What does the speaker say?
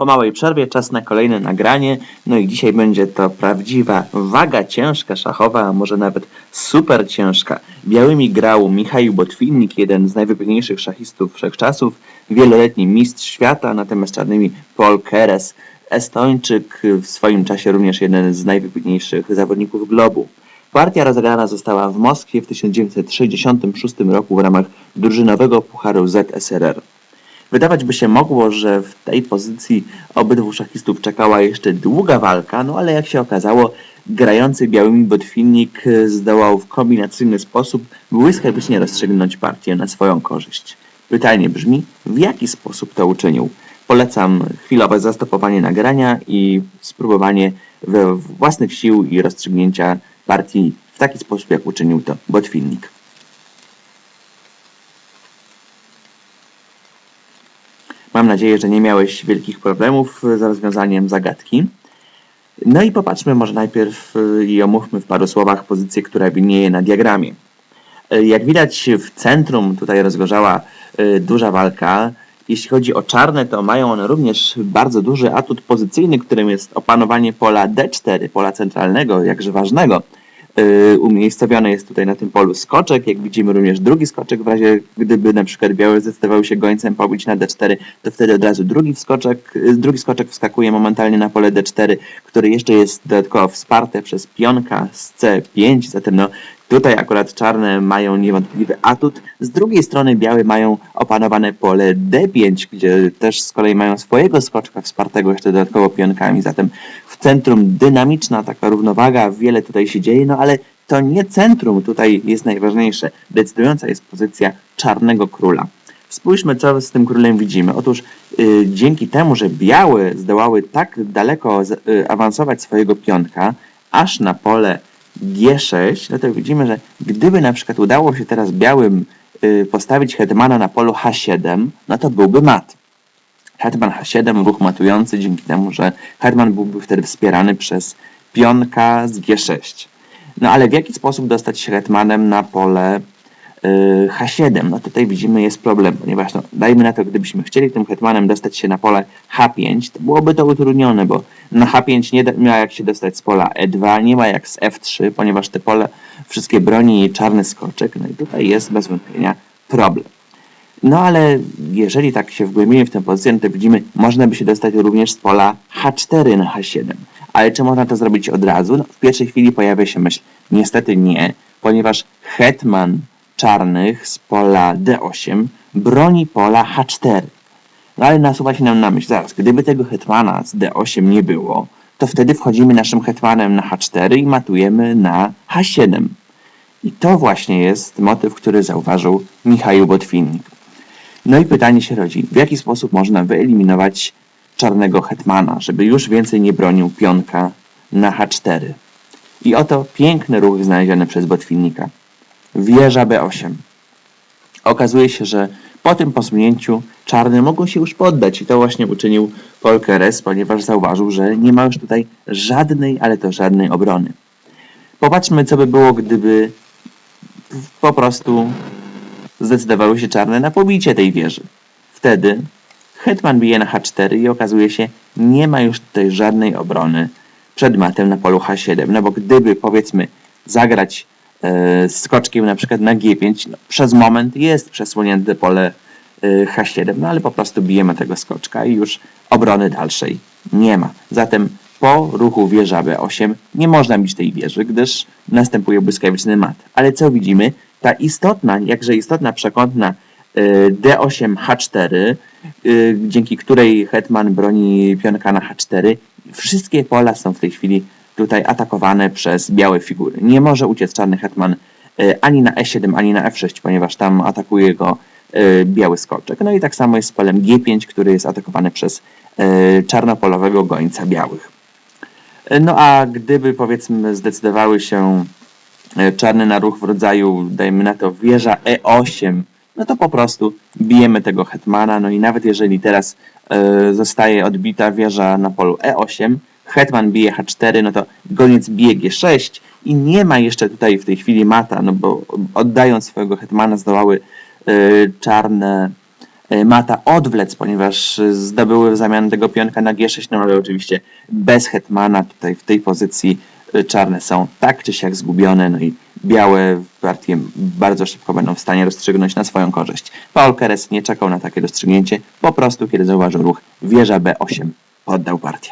Po małej przerwie czas na kolejne nagranie. No i dzisiaj będzie to prawdziwa waga ciężka szachowa, a może nawet super ciężka. Białymi grał Michał Botwinnik, jeden z najwybitniejszych szachistów wszechczasów, wieloletni mistrz świata, natomiast czarnymi Paul Keres, Estończyk, w swoim czasie również jeden z najwybitniejszych zawodników globu. Partia rozegrana została w Moskwie w 1966 roku w ramach drużynowego Pucharu ZSRR. Wydawać by się mogło, że w tej pozycji obydwu szachistów czekała jeszcze długa walka, no ale jak się okazało, grający białymi botwinnik zdołał w kombinacyjny sposób błyskawicznie rozstrzygnąć partię na swoją korzyść. Pytanie brzmi, w jaki sposób to uczynił? Polecam chwilowe zastopowanie nagrania i spróbowanie we własnych sił i rozstrzygnięcia partii w taki sposób, jak uczynił to botwinnik. Mam nadzieję, że nie miałeś wielkich problemów z rozwiązaniem zagadki. No i popatrzmy może najpierw y, i omówmy w paru słowach pozycję, która widnieje na diagramie. Y, Jak widać w centrum tutaj rozgorzała y, duża walka. Jeśli chodzi o czarne, to mają one również bardzo duży atut pozycyjny, którym jest opanowanie pola D4, pola centralnego, jakże ważnego. Yy, Umiejscowiony jest tutaj na tym polu skoczek, jak widzimy również drugi skoczek, w razie gdyby na przykład białe zdecydowały się gońcem pobić na D4, to wtedy od razu drugi skoczek, yy, drugi skoczek wskakuje momentalnie na pole D4, które jeszcze jest dodatkowo wsparte przez pionka z C5, zatem no Tutaj akurat czarne mają niewątpliwy atut. Z drugiej strony białe mają opanowane pole D5, gdzie też z kolei mają swojego skoczka wspartego jeszcze dodatkowo pionkami. Zatem centrum dynamiczna taka równowaga, wiele tutaj się dzieje, no ale to nie centrum tutaj jest najważniejsze. Decydująca jest pozycja czarnego króla. Spójrzmy, co z tym królem widzimy. Otóż yy, dzięki temu, że białe zdołały tak daleko z, yy, awansować swojego pionka, aż na pole G6, no to widzimy, że gdyby na przykład udało się teraz białym y, postawić hetmana na polu H7, no to byłby mat. Hetman H7, ruch matujący dzięki temu, że hetman byłby wtedy wspierany przez pionka z G6. No ale w jaki sposób dostać się hetmanem na pole y, H7? No tutaj widzimy jest problem, ponieważ no, dajmy na to, gdybyśmy chcieli tym hetmanem dostać się na pole H5, to byłoby to utrudnione, bo na H5 nie, ma jak się dostać z pola E2, nie ma jak z F3, ponieważ te pole wszystkie broni czarny skoczek, no i tutaj jest bez wątpienia problem. No ale jeżeli tak się wgłębimy w tę pozycję, no to widzimy, można by się dostać również z pola H4 na H7. Ale czy można to zrobić od razu? No, w pierwszej chwili pojawia się myśl, niestety nie, ponieważ hetman czarnych z pola D8 broni pola H4. No ale nasuwa się nam na myśl, zaraz, gdyby tego hetmana z D8 nie było, to wtedy wchodzimy naszym hetmanem na H4 i matujemy na H7. I to właśnie jest motyw, który zauważył Michał Botwinnik. No i pytanie się rodzi, w jaki sposób można wyeliminować czarnego hetmana, żeby już więcej nie bronił pionka na H4. I oto piękny ruch znaleziony przez Botwinnika. Wieża B8. Okazuje się, że po tym posunięciu czarne mogą się już poddać i to właśnie uczynił Paul Keres, ponieważ zauważył, że nie ma już tutaj żadnej, ale to żadnej obrony. Popatrzmy, co by było, gdyby po prostu zdecydowały się czarne na pobicie tej wieży. Wtedy hetman bije na H4 i okazuje się, nie ma już tutaj żadnej obrony przed matem na polu H7. No bo gdyby, powiedzmy, zagrać e, skoczkiem na przykład na G5, no, przez moment jest przesłonięte pole e, H7, no ale po prostu bijemy tego skoczka i już obrony dalszej nie ma. Zatem po ruchu wieża B8 nie można bić tej wieży, gdyż następuje błyskawiczny mat. Ale co widzimy? Ta istotna, jakże istotna przekątna y, D8 H4, y, dzięki której hetman broni pionka na H4, wszystkie pola są w tej chwili tutaj atakowane przez białe figury. Nie może uciec czarny hetman y, ani na E7, ani na F6, ponieważ tam atakuje go biały skoczek. No i tak samo jest z polem G5, który jest atakowany przez czarnopolowego gońca białych. No a gdyby powiedzmy zdecydowały się czarny na ruch w rodzaju, dajmy na to, wieża E8, no to po prostu bijemy tego hetmana, no i nawet jeżeli teraz e, zostaje odbita wieża na polu E8, hetman bije H4, no to goniec bije G6 i nie ma jeszcze tutaj w tej chwili mata, no bo oddając swojego hetmana zdołały e, czarne e, mata odwlec, ponieważ e, zdobyły w zamian tego pionka na G6, no ale oczywiście bez hetmana tutaj w tej pozycji e, czarne są tak czy siak zgubione, no i białe partie bardzo szybko będą w stanie rozstrzygnąć na swoją korzyść. Paul Keres nie czekał na takie rozstrzygnięcie, po prostu kiedy zauważył ruch wieża B8 poddał partię.